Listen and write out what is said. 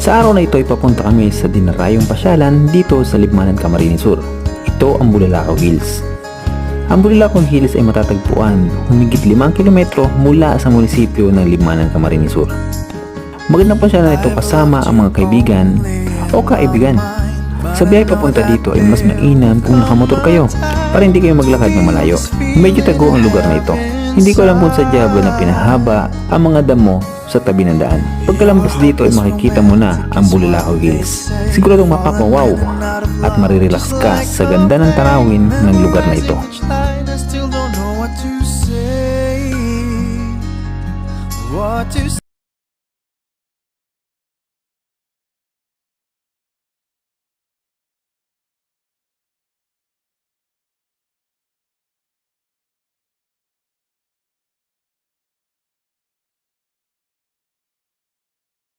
Sa araw na ito ay papunta kami sa dinarayong pasyalan dito sa Libmanan, Camarines Sur. Ito ang Bulalakaw Hills. Ang Bulalakaw Hills ay matatagpuan humigit 5 kilometro mula sa munisipyo ng Libmanan, Camarines Sur. Magandang pasyalan ito kasama ang mga kaibigan o kaibigan. Sa biyahe papunta dito ay mas mainam kung nakamotor kayo para hindi kayo maglakad ng malayo. Medyo tago ang lugar na ito. Hindi ko alam kung sadya ba na pinahaba ang mga damo sa tabi ng daan. Pagkalampas dito ay makikita mo na ang Bulalakaw Hills. Siguradong mapapawaw at marirelax ka sa ganda ng tanawin ng lugar na ito. What to